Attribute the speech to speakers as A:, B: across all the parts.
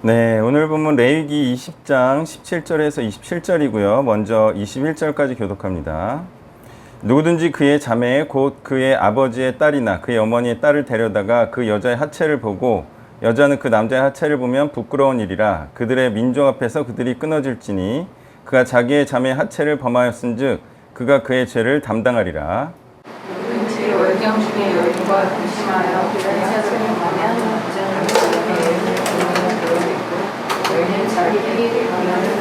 A: 네, 오늘 본문 레위기 20장 17절에서 27절이고요. 먼저 21절까지 교독합니다. 누구든지 그의 자매 곧 그의 아버지의 딸이나 그의 어머니의 딸을 데려다가 그 여자의 하체를 보고 여자는 그 남자의 하체를 보면 부끄러운 일이라 그들의 민족 앞에서 그들이 끊어질지니 그가 자기의 자매의 하체를 범하였은즉 그가 그의 죄를 담당하리라.
B: 누구든지 월경 중에 여인과 동심하여 그들의 사슬을 보면 부정을 있고 여인은 자기들이 변화를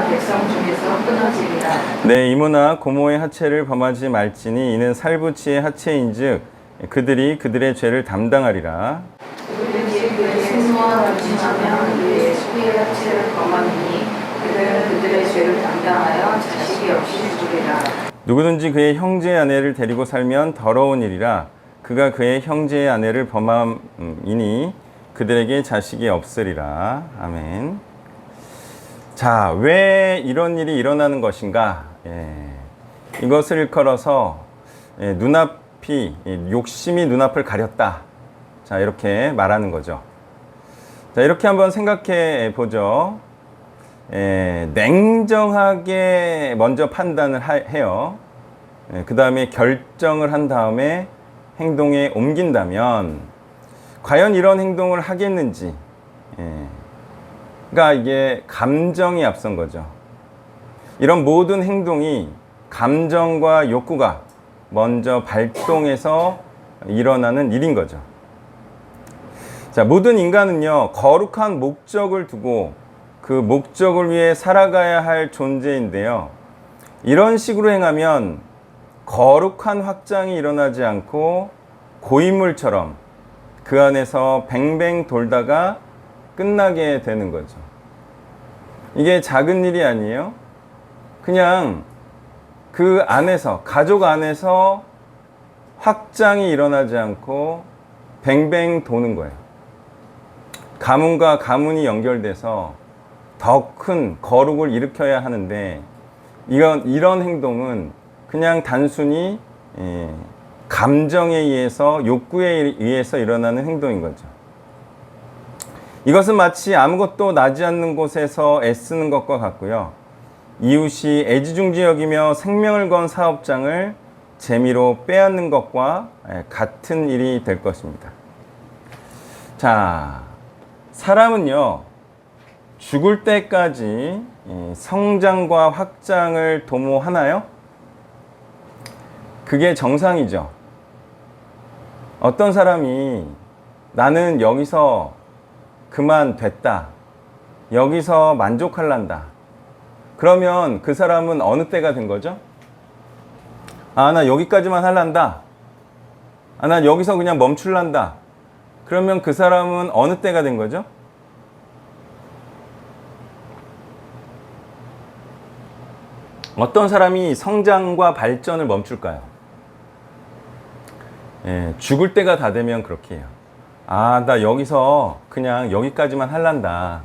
B: 백성 중에서 끊어지리라
A: 네, 이모나 고모의 하체를 범하지 말지니 이는 살부치의 하체인즉 그들이 그들의 죄를 담당하리라.
B: 누구든지 그의 생모와 동심하며 그의 수비의 합체를 범하니 그들은 그들의 죄를 담당하여 자식이 없이 죽으리라
A: 누구든지 그의 형제의 아내를 데리고 살면 더러운 일이라 그가 그의 형제의 아내를 범함이니 그들에게 자식이 없으리라. 아멘. 자, 왜 이런 일이 일어나는 것인가? 예. 이것을 일컬어서 예, 눈앞이 예, 욕심이 눈앞을 가렸다. 자, 이렇게 말하는 거죠. 자, 이렇게 한번 생각해 보죠. 예, 냉정하게 먼저 판단을 하- 해요. 그 다음에 결정을 한 다음에 행동에 옮긴다면 과연 이런 행동을 하겠는지. 예. 그러니까 이게 감정이 앞선 거죠. 이런 모든 행동이 감정과 욕구가 먼저 발동해서 일어나는 일인 거죠. 자, 모든 인간은요, 거룩한 목적을 두고 그 목적을 위해 살아가야 할 존재인데요. 이런 식으로 행하면 거룩한 확장이 일어나지 않고 고인물처럼 그 안에서 뱅뱅 돌다가 끝나게 되는 거죠. 이게 작은 일이 아니에요. 그냥 그 안에서, 가족 안에서 확장이 일어나지 않고 뱅뱅 도는 거예요. 가문과 가문이 연결돼서 더 큰 거룩을 일으켜야 하는데 이런 이런 행동은 그냥 단순히 예, 감정에 의해서 욕구에 의해서 일어나는 행동인 거죠. 이것은 마치 아무것도 나지 않는 곳에서 애쓰는 것과 같고요. 이웃이 애지중지 여기며 생명을 건 사업장을 재미로 빼앗는 것과 예, 같은 일이 될 것입니다. 자, 사람은요, 죽을 때까지 이 성장과 확장을 도모하나요? 그게 정상이죠. 어떤 사람이 나는 여기서 그만 됐다. 여기서 만족할란다. 그러면 그 사람은 어느 때가 된 거죠? 아, 나 여기까지만 할란다. 아, 나 여기서 그냥 멈출란다. 그러면 그 사람은 어느 때가 된 거죠? 어떤 사람이 성장과 발전을 멈출까요? 예, 죽을 때가 다 되면 그렇게 해요. 아, 나 여기서 그냥 여기까지만 할란다.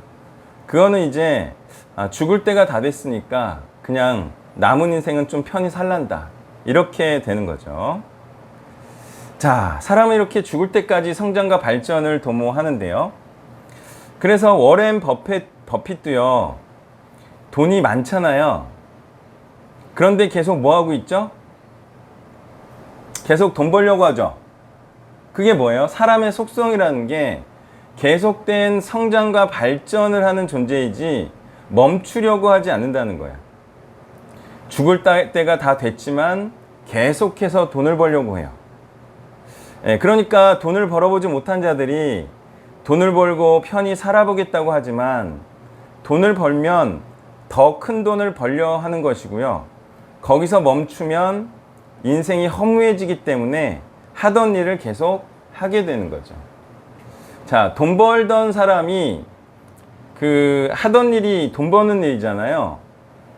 A: 그거는 이제 아, 죽을 때가 다 됐으니까 그냥 남은 인생은 좀 편히 살란다. 이렇게 되는 거죠. 자, 사람은 이렇게 죽을 때까지 성장과 발전을 도모하는데요. 그래서 워렌 버핏, 버핏도요, 돈이 많잖아요. 그런데 계속 뭐 하고 있죠? 계속 돈 벌려고 하죠. 그게 뭐예요? 사람의 속성이라는 게 계속된 성장과 발전을 하는 존재이지 멈추려고 하지 않는다는 거야. 죽을 따- 때가 다 됐지만 계속해서 돈을 벌려고 해요. 예, 그러니까 돈을 벌어보지 못한 자들이 돈을 벌고 편히 살아보겠다고 하지만 돈을 벌면 더 큰 돈을 벌려 하는 것이고요. 거기서 멈추면 인생이 허무해지기 때문에 하던 일을 계속 하게 되는 거죠. 자, 돈 벌던 사람이 그 하던 일이 돈 버는 일이잖아요.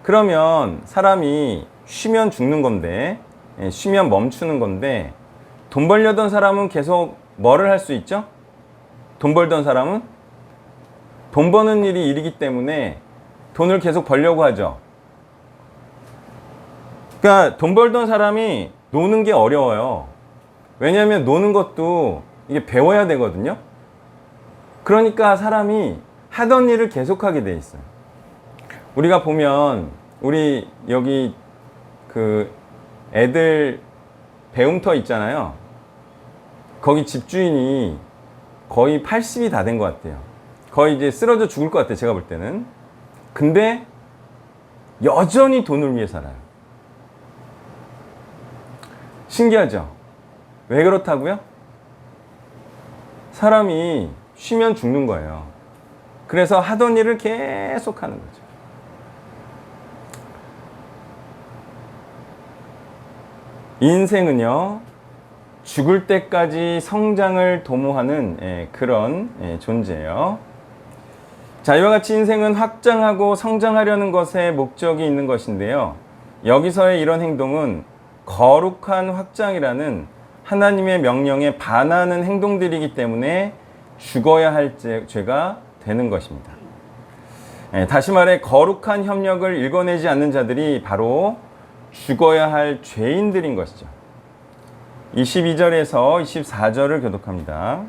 A: 그러면 사람이 쉬면 죽는 건데, 예, 쉬면 멈추는 건데, 돈 벌려던 사람은 계속 뭐를 할 수 있죠? 돈 벌던 사람은 돈 버는 일이 일이기 때문에 돈을 계속 벌려고 하죠. 그러니까 돈 벌던 사람이 노는 게 어려워요. 왜냐하면 노는 것도 이게 배워야 되거든요. 그러니까 사람이 하던 일을 계속하게 돼 있어요. 우리가 보면 우리 여기 그 애들 배움터 있잖아요. 거기 집주인이 거의 80이 다 된 것 같아요. 거의 이제 쓰러져 죽을 것 같아요. 제가 볼 때는. 근데 여전히 돈을 위해 살아요. 신기하죠? 왜 그렇다고요? 사람이 쉬면 죽는 거예요. 그래서 하던 일을 계속 하는 거죠. 인생은요, 죽을 때까지 성장을 도모하는 예, 그런 예, 존재예요. 자, 이와 같이 인생은 확장하고 성장하려는 것에 목적이 있는 것인데요. 여기서의 이런 행동은 거룩한 확장이라는 하나님의 명령에 반하는 행동들이기 때문에 죽어야 할 죄- 죄가 되는 것입니다. 예, 다시 말해 거룩한 협력을 일궈내지 않는 자들이 바로 죽어야 할 죄인들인 것이죠. 22절에서 24절을 교독합니다.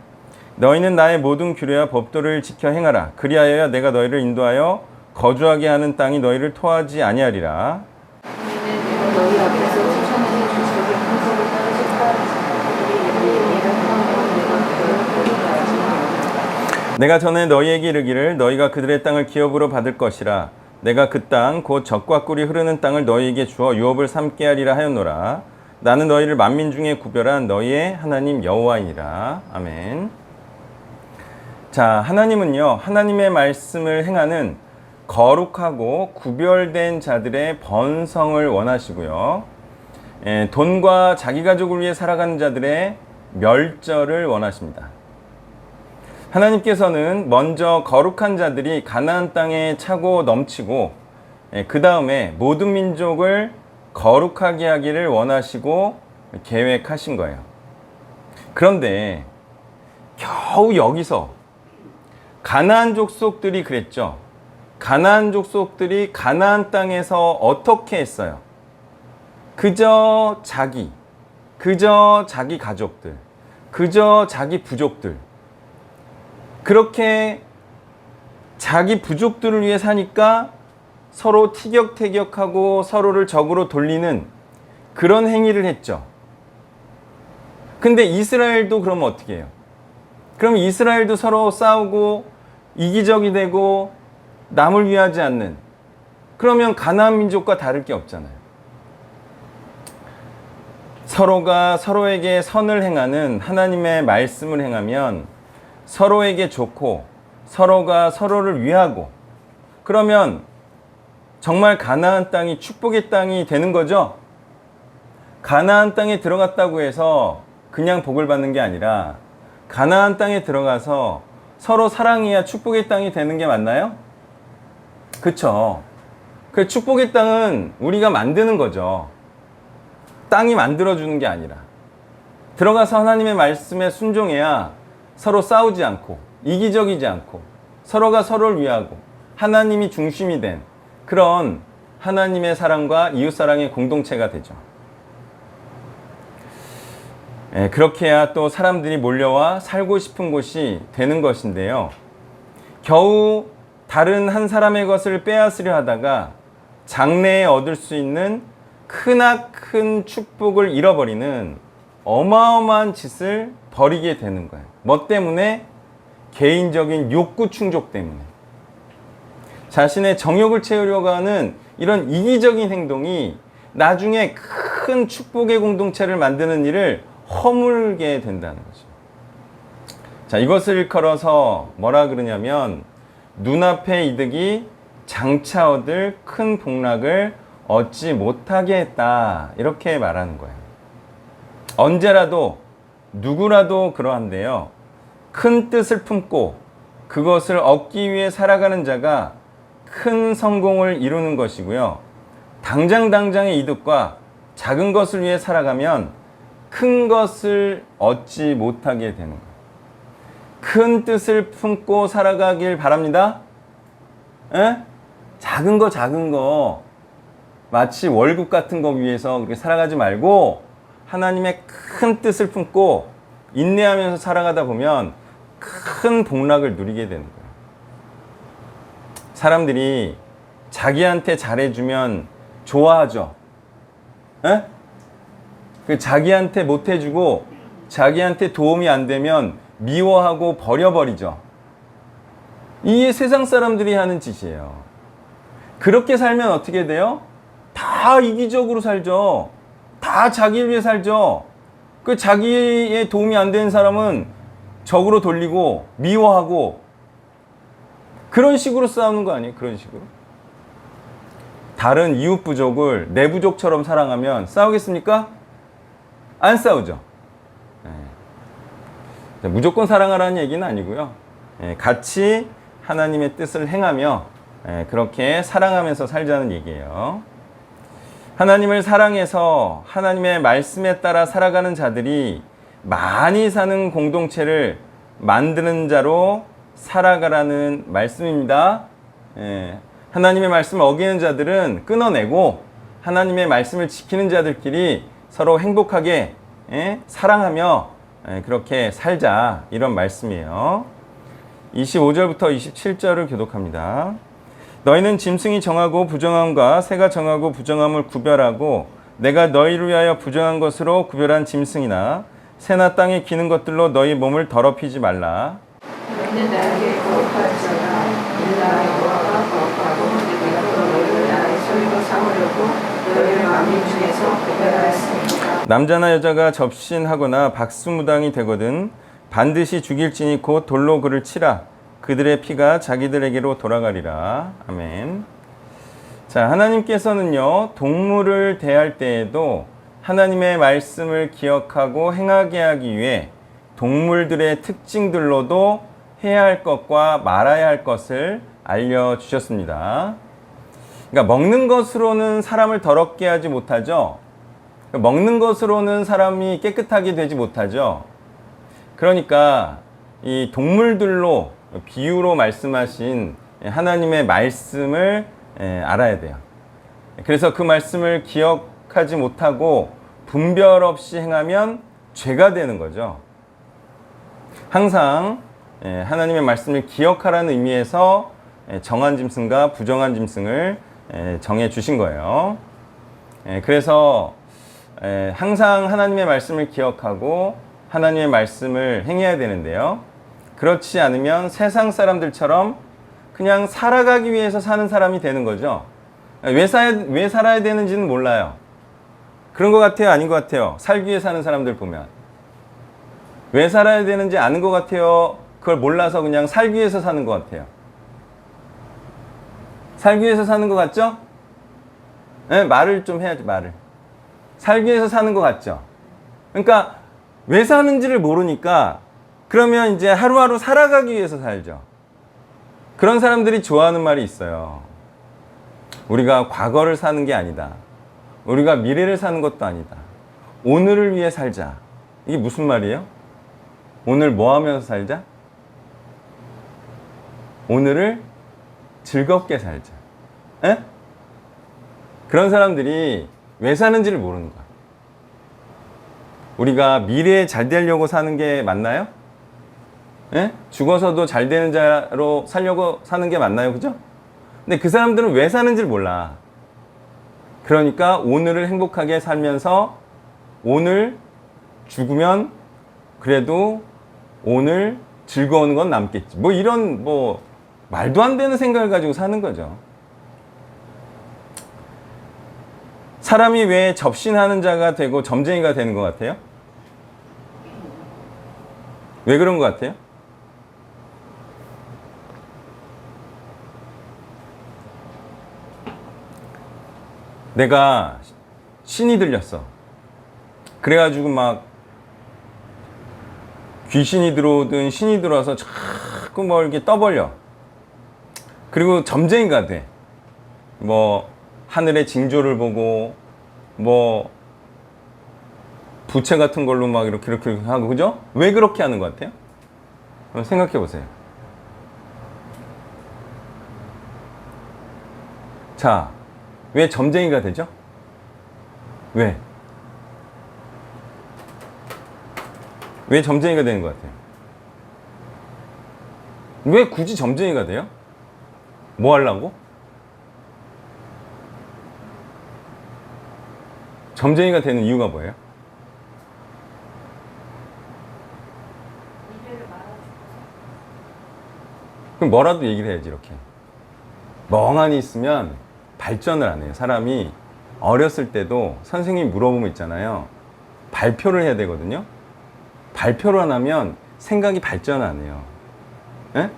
A: 너희는 나의 모든 규례와 법도를 지켜 행하라. 그리하여 내가 너희를 인도하여 거주하게 하는 땅이 너희를 토하지 아니하리라.
B: 우리는 너희 앞에서 추천하는 주석의 분석을 따르실까? 우리 일을 하면 내가 그를 보리하지
A: 내가 전에 너희에게 이르기를 너희가 그들의 땅을 기업으로 받을 것이라. 내가 그 땅곧 젖과 꿀이 흐르는 땅을 너희에게 주어 유업을 삼게 하리라 하였노라. 나는 너희를 만민 중에 구별한 너희의 하나님 여호와이니라. 아멘. 자, 하나님은요. 하나님의 말씀을 행하는 거룩하고 구별된 자들의 번성을 원하시고요. 예, 돈과 자기 가족을 위해 살아가는 자들의 멸절을 원하십니다. 하나님께서는 먼저 거룩한 자들이 가나안 땅에 차고 넘치고 그 다음에 모든 민족을 거룩하게 하기를 원하시고 계획하신 거예요. 그런데 겨우 여기서 가나안 족속들이 그랬죠. 가나안 족속들이 가나안 땅에서 어떻게 했어요? 그저 자기, 그저 자기 가족들, 그저 자기 부족들, 그렇게 자기 부족들을 위해 사니까 서로 티격태격하고 서로를 적으로 돌리는 그런 행위를 했죠. 근데 이스라엘도 그러면 어떻게 해요? 그럼 이스라엘도 서로 싸우고 이기적이 되고 남을 위하지 않는 그러면 가나안 민족과 다를 게 없잖아요. 서로가 서로에게 선을 행하는 하나님의 말씀을 행하면 서로에게 좋고 서로가 서로를 위하고 그러면 정말 가나안 땅이 축복의 땅이 되는 거죠. 가나안 땅에 들어갔다고 해서 그냥 복을 받는 게 아니라 가나안 땅에 들어가서 서로 사랑해야 축복의 땅이 되는 게 맞나요? 그쵸. 그 축복의 땅은 우리가 만드는 거죠. 땅이 만들어주는 게 아니라. 들어가서 하나님의 말씀에 순종해야 서로 싸우지 않고, 이기적이지 않고, 서로가 서로를 위하고, 하나님이 중심이 된 그런 하나님의 사랑과 이웃사랑의 공동체가 되죠. 예, 그렇게 해야 또 사람들이 몰려와 살고 싶은 곳이 되는 것인데요. 겨우 다른 한 사람의 것을 빼앗으려 하다가 장래에 얻을 수 있는 크나큰 축복을 잃어버리는 어마어마한 짓을 벌이게 되는 거예요. 뭐 때문에? 개인적인 욕구 충족 때문에. 자신의 정욕을 채우려고 하는 이런 이기적인 행동이 나중에 큰 축복의 공동체를 만드는 일을 허물게 된다는 거죠. 자, 이것을 일컬어서 뭐라 그러냐면 눈앞의 이득이 장차 얻을 큰 복락을 얻지 못하게 했다. 이렇게 말하는 거예요. 언제라도 누구라도 그러한데요. 큰 뜻을 품고 그것을 얻기 위해 살아가는 자가 큰 성공을 이루는 것이고요. 당장 당장의 이득과 작은 것을 위해 살아가면 큰 것을 얻지 못하게 되는 거예요. 큰 뜻을 품고 살아가길 바랍니다. 에? 작은 거 작은 거 마치 월급 같은 거 위해서 그렇게 살아가지 말고 하나님의 큰 뜻을 품고 인내하면서 살아가다 보면 큰 복락을 누리게 되는 거예요. 사람들이 자기한테 잘해주면 좋아하죠. 에? 그 자기한테 못해주고 자기한테 도움이 안 되면 미워하고 버려버리죠. 이게 세상 사람들이 하는 짓이에요. 그렇게 살면 어떻게 돼요? 다 이기적으로 살죠. 다 자기를 위해 살죠. 그 자기의 도움이 안 되는 사람은 적으로 돌리고 미워하고 그런 식으로 싸우는 거 아니에요? 그런 식으로. 다른 이웃 부족을 내 부족처럼 사랑하면 싸우겠습니까? 안 싸우죠. 예. 무조건 사랑하라는 얘기는 아니고요. 예, 같이 하나님의 뜻을 행하며 예, 그렇게 사랑하면서 살자는 얘기예요. 하나님을 사랑해서 하나님의 말씀에 따라 살아가는 자들이 많이 사는 공동체를 만드는 자로 살아가라는 말씀입니다. 예, 하나님의 말씀을 어기는 자들은 끊어내고 하나님의 말씀을 지키는 자들끼리 서로 행복하게 예, 사랑하며 예, 그렇게 살자 이런 말씀이에요. 25절부터 27절을 교독합니다. 너희는 짐승이 정하고 부정함과 새가 정하고 부정함을 구별하고 내가 너희를 위하여 부정한 것으로 구별한 짐승이나 새나 땅에 기는 것들로 너희 몸을 더럽히지 말라. 남자나 여자가 접신하거나 박수무당이 되거든 반드시 죽일지니 곧 돌로 그를 치라. 그들의 피가 자기들에게로 돌아가리라. 아멘. 자, 하나님께서는요, 동물을 대할 때에도 하나님의 말씀을 기억하고 행하게 하기 위해 동물들의 특징들로도 해야 할 것과 말아야 할 것을 알려주셨습니다. 그러니까 먹는 것으로는 사람을 더럽게 하지 못하죠. 먹는 것으로는 사람이 깨끗하게 되지 못하죠. 그러니까 이 동물들로 비유로 말씀하신 하나님의 말씀을 예, 알아야 돼요. 그래서 그 말씀을 기억하지 못하고 분별 없이 행하면 죄가 되는 거죠. 항상 예, 하나님의 말씀을 기억하라는 의미에서 예, 정한 짐승과 부정한 짐승을 예, 정해 주신 거예요. 예, 그래서 예, 항상 하나님의 말씀을 기억하고 하나님의 말씀을 행해야 되는데요. 그렇지 않으면 세상 사람들처럼 그냥 살아가기 위해서 사는 사람이 되는 거죠. 왜, 사, 왜 살아야 되는지는 몰라요. 그런 것 같아요? 아닌 것 같아요? 살기 위해 사는 사람들 보면. 왜 살아야 되는지 아는 것 같아요? 그걸 몰라서 그냥 살기 위해서 사는 것 같아요. 살기 위해서 사는 것 같죠? 네, 말을 좀 해야지, 말을. 살기 위해서 사는 것 같죠? 그러니까 왜 사는지를 모르니까 그러면 이제 하루하루 살아가기 위해서 살죠. 그런 사람들이 좋아하는 말이 있어요. 우리가 과거를 사는 게 아니다. 우리가 미래를 사는 것도 아니다. 오늘을 위해 살자. 이게 무슨 말이에요? 오늘 뭐 하면서 살자? 오늘을 즐겁게 살자. 에? 그런 사람들이 왜 사는지를 모르는 거야. 우리가 미래에 잘 되려고 사는 게 맞나요? 예? 죽어서도 잘 되는 자로 살려고 사는 게 맞나요? 그죠? 근데 그 사람들은 왜 사는지를 몰라. 그러니까 오늘을 행복하게 살면서 오늘 죽으면 그래도 오늘 즐거운 건 남겠지. 뭐 이런 뭐 말도 안 되는 생각을 가지고 사는 거죠. 사람이 왜 접신하는 자가 되고 점쟁이가 되는 것 같아요? 왜 그런 것 같아요? 내가 신이 들렸어. 그래가지고 막 귀신이 들어오든 신이 들어와서 자꾸 뭐 이렇게 떠벌려. 그리고 점쟁이가 돼. 뭐 하늘의 징조를 보고 뭐 부채 같은 걸로 막 이렇게 이렇게 하고 그죠? 왜 그렇게 하는 것 같아요? 생각해 보세요. 자, 왜 점쟁이가 되죠? 왜? 왜 점쟁이가 되는 것 같아요? 왜 굳이 점쟁이가 돼요? 뭐 하려고? 점쟁이가 되는 이유가 뭐예요? 그럼 뭐라도 얘기를 해야지 이렇게 멍하니 있으면 발전을 안 해요. 사람이 어렸을 때도 선생님이 물어보면 있잖아요. 발표를 해야 되거든요. 발표를 안 하면 생각이 발전 안 해요. 예?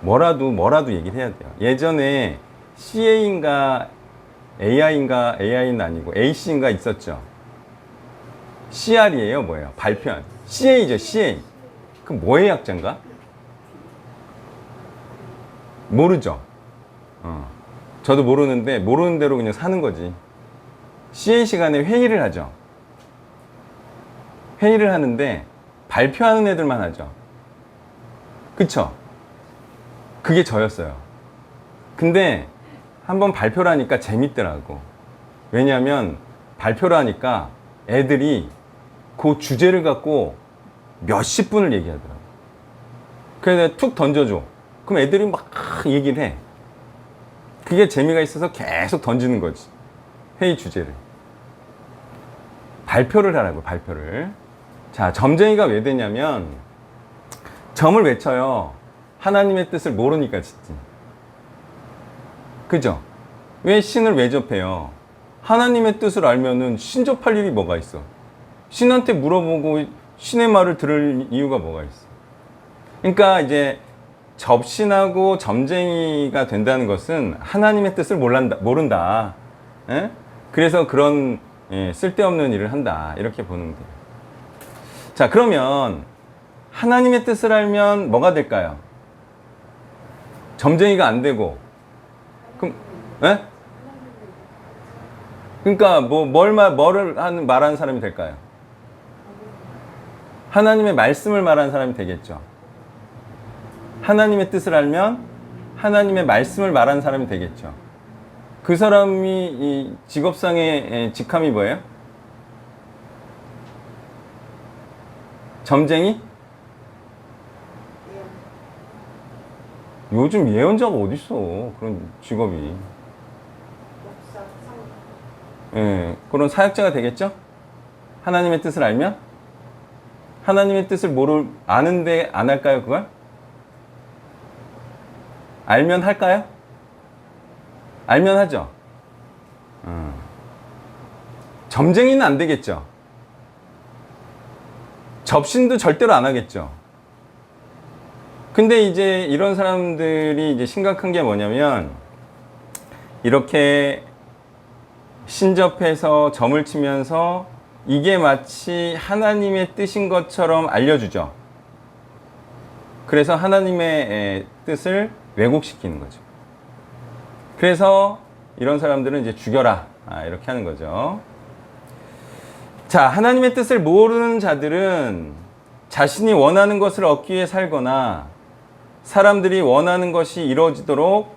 A: 뭐라도 뭐라도 얘기를 해야 돼요. 예전에 CA인가 AI인가 AI는 아니고 AC인가 있었죠. CR이에요 뭐예요? 발표한. CA죠 CA 그 뭐의 약자인가? 모르죠. 어. 저도 모르는데 모르는 대로 그냥 사는 거지. CA 시간에 회의를 하죠. 회의를 하는데 발표하는 애들만 하죠. 그쵸? 그게 저였어요. 근데 한번 발표를 하니까 재밌더라고. 왜냐하면 발표를 하니까 애들이 그 주제를 갖고 몇십 분을 얘기하더라고. 그래서 툭 던져줘. 그럼 애들이 막 얘기를 해. 그게 재미가 있어서 계속 던지는 거지. 회의 주제를. 발표를 하라고, 발표를. 자, 점쟁이가 왜 되냐면, 점을 외쳐요. 하나님의 뜻을 모르니까 짓지. 그죠? 왜 신을 왜 접해요? 하나님의 뜻을 알면은 신 접할 일이 뭐가 있어? 신한테 물어보고 신의 말을 들을 이유가 뭐가 있어? 그러니까 이제 접신하고 점쟁이가 된다는 것은 하나님의 뜻을 몰란다, 모른다. 예? 그래서 그런 예, 쓸데없는 일을 한다. 이렇게 보는 거예요. 자, 그러면 하나님의 뜻을 알면 뭐가 될까요? 점쟁이가 안 되고 그럼 예? 그러니까 뭐뭘 말, 뭐를 하는 말하는 사람이 될까요? 하나님의 말씀을 말하는 사람이 되겠죠. 하나님의 뜻을 알면 하나님의 말씀을 말하는 사람이 되겠죠. 그 사람이 이 직업상의 에, 직함이 뭐예요? 점쟁이? 요즘 예언자가 어딨어 그런 직업이 예, 그런 사역자가 되겠죠? 하나님의 뜻을 알면? 하나님의 뜻을 모를, 아는데 안 할까요, 그걸? 알면 할까요? 알면 하죠? 음. 점쟁이는 안 되겠죠? 접신도 절대로 안 하겠죠? 근데 이제 이런 사람들이 이제 심각한 게 뭐냐면, 이렇게 신접해서 점을 치면서 이게 마치 하나님의 뜻인 것처럼 알려주죠. 그래서 하나님의 에, 뜻을 왜곡시키는 거죠. 그래서 이런 사람들은 이제 죽여라. 아, 이렇게 하는 거죠. 자, 하나님의 뜻을 모르는 자들은 자신이 원하는 것을 얻기 위해 살거나 사람들이 원하는 것이 이루어지도록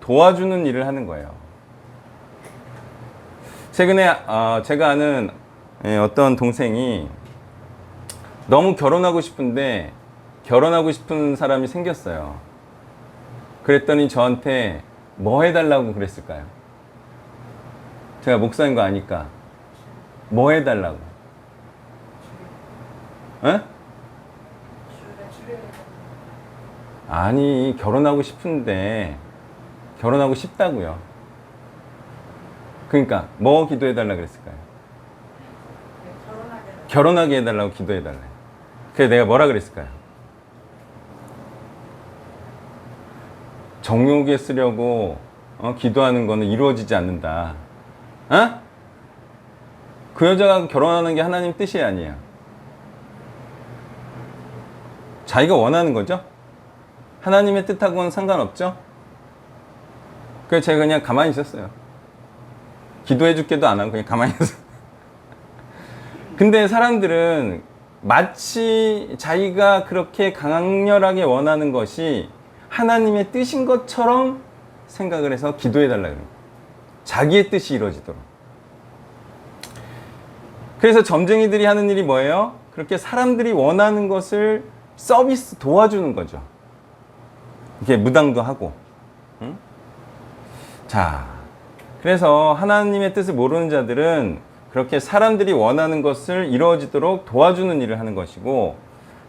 A: 도와주는 일을 하는 거예요. 최근에 어, 제가 아는 예, 어떤 동생이 너무 결혼하고 싶은데 결혼하고 싶은 사람이 생겼어요. 그랬더니 저한테 뭐 해달라고 그랬을까요? 제가 목사인 거 아니까 뭐 해달라고? 에? 아니 결혼하고 싶은데 결혼하고 싶다고요. 그러니까 뭐 기도해달라 그랬을까요? 결혼하게 해달라고 기도해달래. 그래서 내가 뭐라 그랬을까요? 정욕에 쓰려고 어, 기도하는 거는 이루어지지 않는다. 어? 그 여자가 결혼하는 게 하나님 뜻이 아니에요. 자기가 원하는 거죠? 하나님의 뜻하고는 상관없죠? 그래서 제가 그냥 가만히 있었어요. 기도해 줄게도 안 하고 그냥 가만히 있었어요. 근데 사람들은 마치 자기가 그렇게 강렬하게 원하는 것이 하나님의 뜻인 것처럼 생각을 해서 기도해 달라 그래요. 자기의 뜻이 이루어지도록. 그래서 점쟁이들이 하는 일이 뭐예요? 그렇게 사람들이 원하는 것을 서비스 도와주는 거죠. 이렇게 무당도 하고. 응? 자, 그래서 하나님의 뜻을 모르는 자들은 그렇게 사람들이 원하는 것을 이루어지도록 도와주는 일을 하는 것이고,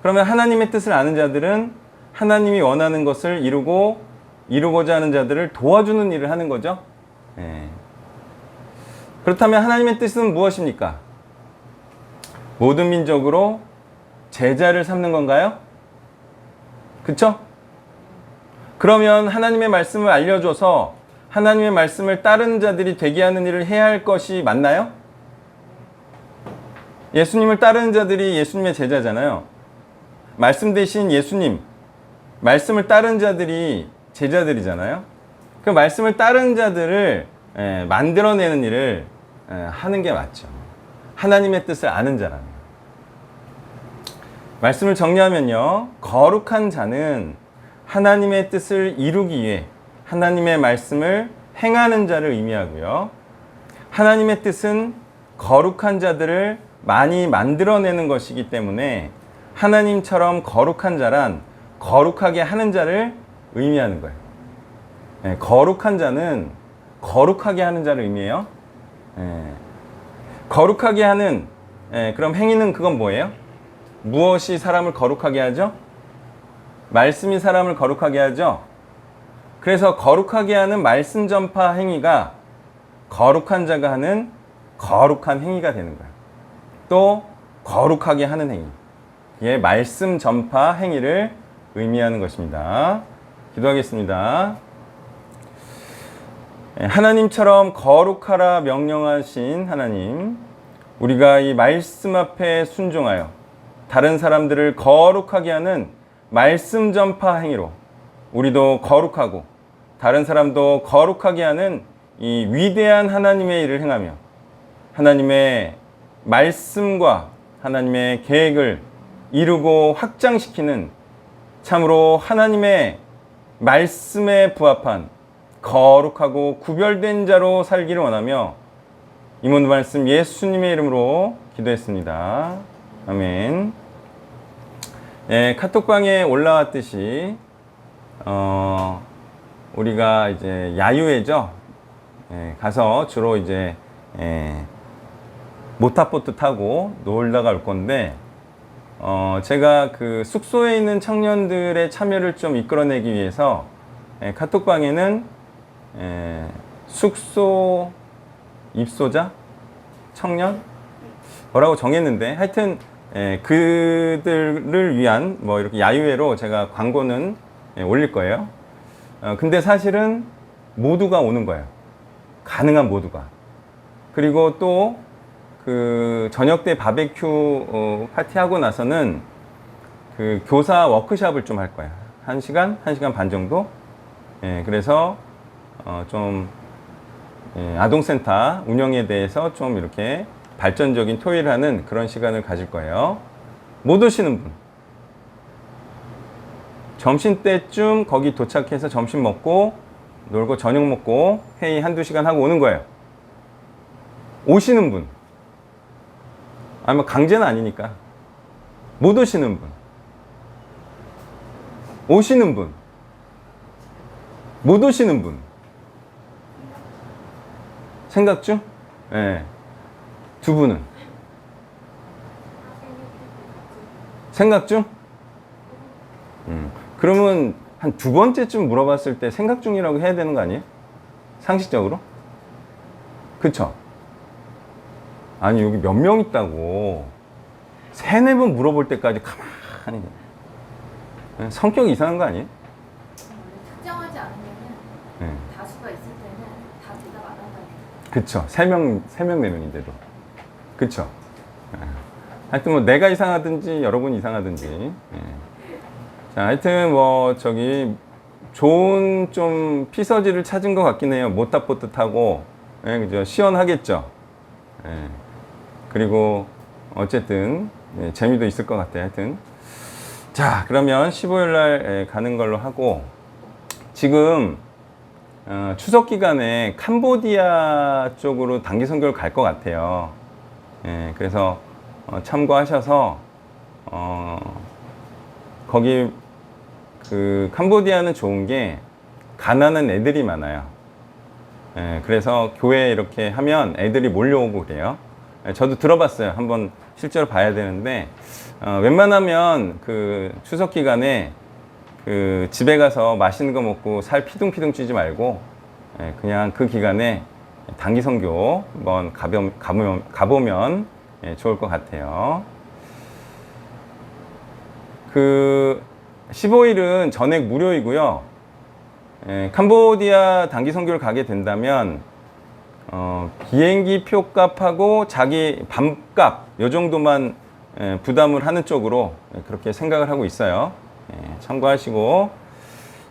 A: 그러면 하나님의 뜻을 아는 자들은 하나님이 원하는 것을 이루고 이루고자 하는 자들을 도와주는 일을 하는 거죠. 예. 그렇다면 하나님의 뜻은 무엇입니까? 모든 민족으로 제자를 삼는 건가요? 그쵸? 그러면 하나님의 말씀을 알려줘서 하나님의 말씀을 따르는 자들이 되게 하는 일을 해야 할 것이 맞나요? 예수님을 따르는 자들이 예수님의 제자잖아요. 말씀 대신 예수님, 말씀을 따르는 자들이 제자들이잖아요. 그 말씀을 따르는 자들을 예, 만들어내는 일을 예, 하는 게 맞죠. 하나님의 뜻을 아는 자라면. 말씀을 정리하면요. 거룩한 자는 하나님의 뜻을 이루기 위해 하나님의 말씀을 행하는 자를 의미하고요. 하나님의 뜻은 거룩한 자들을 많이 만들어내는 것이기 때문에 하나님처럼 거룩한 자란 거룩하게 하는 자를 의미하는 거예요. 예, 거룩한 자는 거룩하게 하는 자를 의미해요. 예, 거룩하게 하는 예, 그럼 행위는 그건 뭐예요? 무엇이 사람을 거룩하게 하죠? 말씀이 사람을 거룩하게 하죠. 그래서 거룩하게 하는 말씀 전파 행위가 거룩한 자가 하는 거룩한 행위가 되는 거예요. 또 거룩하게 하는 행위. 이게 말씀 전파 행위를 의미하는 것입니다. 기도하겠습니다. 예, 하나님처럼 거룩하라 명령하신 하나님, 우리가 이 말씀 앞에 순종하여 다른 사람들을 거룩하게 하는 말씀 전파 행위로 우리도 거룩하고 다른 사람도 거룩하게 하는 이 위대한 하나님의 일을 행하며 하나님의 말씀과 하나님의 계획을 이루고 확장시키는 참으로 하나님의 말씀에 부합한 거룩하고 구별된 자로 살기를 원하며 이문 말씀 예수님의 이름으로 기도했습니다. 아멘. 예, 카톡방에 올라왔듯이 어, 우리가 이제 야유회죠. 예, 가서 주로 이제 예, 모타보트 타고 놀다가 올 건데 어, 제가 그 숙소에 있는 청년들의 참여를 좀 이끌어내기 위해서 예, 카톡방에는 예, 숙소 입소자 청년 뭐라고 정했는데 하여튼 예, 그들을 위한 뭐 이렇게 야유회로 제가 광고는 예, 올릴 거예요. 어, 근데 사실은 모두가 오는 거예요. 가능한 모두가. 그리고 또 그 저녁 때 바베큐 어, 파티하고 나서는 그 교사 워크샵을 좀 할 거야. 한 시간, 한 시간 반 정도. 예, 그래서 어, 좀 예, 아동센터 운영에 대해서 좀 이렇게 발전적인 토의를 하는 그런 시간을 가질 거예요. 못 오시는 분. 점심 때쯤 거기 도착해서 점심 먹고 놀고 저녁 먹고 회의 한두 시간 하고 오는 거예요. 오시는 분. 아마 강제는 아니니까. 못 오시는 분. 오시는 분. 못 오시는 분. 생각 중? 예. 네. 두 분은? 생각 중? 음. 그러면 한 두 번째쯤 물어봤을 때 생각 중이라고 해야 되는 거 아니에요? 상식적으로? 그쵸? 아니, 여기 몇 명 있다고. 세네 번 물어볼 때까지 가만히. 예, 성격이 이상한 거 아니에요?
C: 특정하지 않으면
A: 네.
C: 다수가 있을 때는 다 대답 안 한다니까.
A: 그쵸. 세 명, 세 명, 네 명인데도. 그쵸. 예. 하여튼 뭐 내가 이상하든지 여러분이 이상하든지. 예. 자, 하여튼 뭐 저기 좋은 좀 피서지를 찾은 것 같긴 해요. 모타보트 타고. 예, 그죠. 시원하겠죠. 예. 그리고 어쨌든 예, 재미도 있을 것 같아요. 하여튼. 자, 그러면 15일 날 예, 가는 걸로 하고 지금 어, 추석 기간에 캄보디아 쪽으로 단기 선교를 갈 것 같아요. 예, 그래서 어, 참고하셔서 어, 거기 그 캄보디아는 좋은 게 가난한 애들이 많아요. 예, 그래서 교회 이렇게 하면 애들이 몰려오고 그래요. 예, 저도 들어봤어요. 한번 실제로 봐야 되는데 어, 웬만하면 그 추석 기간에 그 집에 가서 맛있는 거 먹고 살 피둥피둥 찌지 말고 예, 그냥 그 기간에 단기 선교 한번 가보면, 가보면, 가보면 예, 좋을 것 같아요. 그 15일은 전액 무료이고요. 예, 캄보디아 단기 선교를 가게 된다면 어, 비행기 표값하고 자기 밤값 요 정도만 예, 부담을 하는 쪽으로 예, 그렇게 생각을 하고 있어요. 예, 참고하시고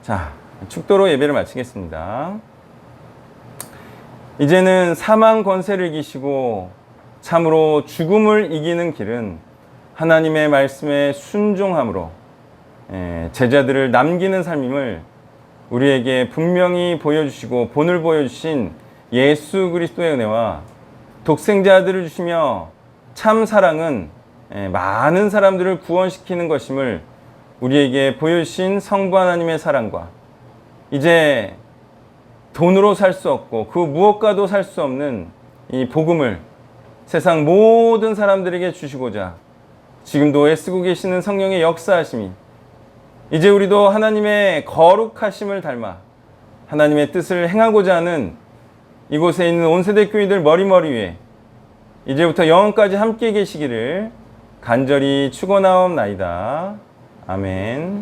A: 자 축도로 예배를 마치겠습니다. 이제는 사망 권세를 이기시고 참으로 죽음을 이기는 길은 하나님의 말씀에 순종함으로 예, 제자들을 남기는 삶임을 우리에게 분명히 보여주시고 본을 보여주신 예수 그리스도의 은혜와 독생자들을 주시며 참 사랑은 예, 많은 사람들을 구원시키는 것임을 우리에게 보여주신 성부 하나님의 사랑과 이제 돈으로 살 수 없고 그 무엇과도 살 수 없는 이 복음을 세상 모든 사람들에게 주시고자 지금도 애쓰고 계시는 성령의 역사하심이 이제 우리도 하나님의 거룩하심을 닮아 하나님의 뜻을 행하고자 하는 이곳에 있는 온 세대 교인들 머리머리 위에 이제부터 영원까지 함께 계시기를 간절히 축원하옵나이다. 아멘.